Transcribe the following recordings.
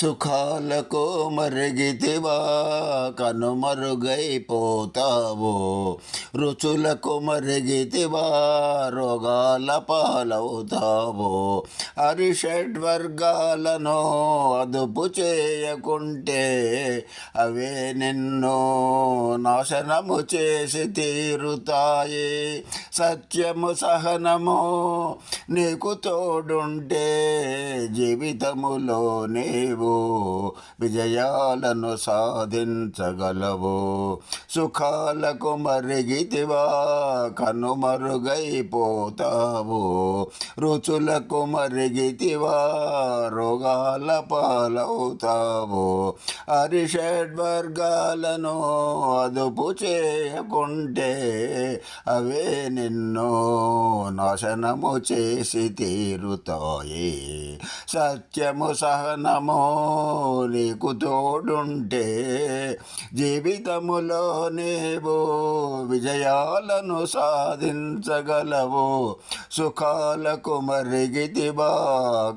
సుఖాలకు మరిగితివా కనుమరుగైపోతావో రుచులకు మరిగితివా రోగాల పాలవుతావో. అరిషడ్ వర్గాలను అదుపు చేయకుంటే అవే నిన్ను నాశనము చేసి తీరుతాయి. సత్యము సహనము నీకు తోడుంటే జీవితములో నీవు విజయాలను సాధించగలవు. సుఖాలకు మరిగితివా కనుమరుగైపోతావు రుచులకు మరిగితివా రోగాల పాలవుతావు. అరిషడ్ వర్గాలను అదుపు చేయకుంటే అవే నిన్ను నాశనము చేసి తీరుతాయి. సత్యము సహనము నీకు తోడుంటే జీవితములో నీవు విజయాలను సాధించగలవు. సుఖాలకు మరిగితివా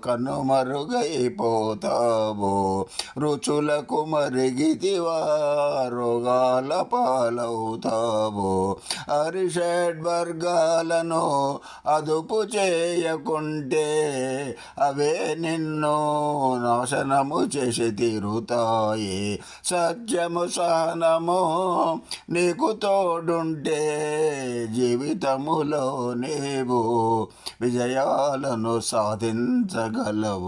కనుమరుగైపోతావు రుచులకు మరిగితివా రోగాల పాలవుతావు. అరిషడ్ వర్గాలను అదుపు చేయకుంటే అవే నిన్ను సహనము చేసి తీరుతాయి సత్యము సహనము నీకు తోడుంటే జీవితములో నీవు విజయాలను సాధించగలవు.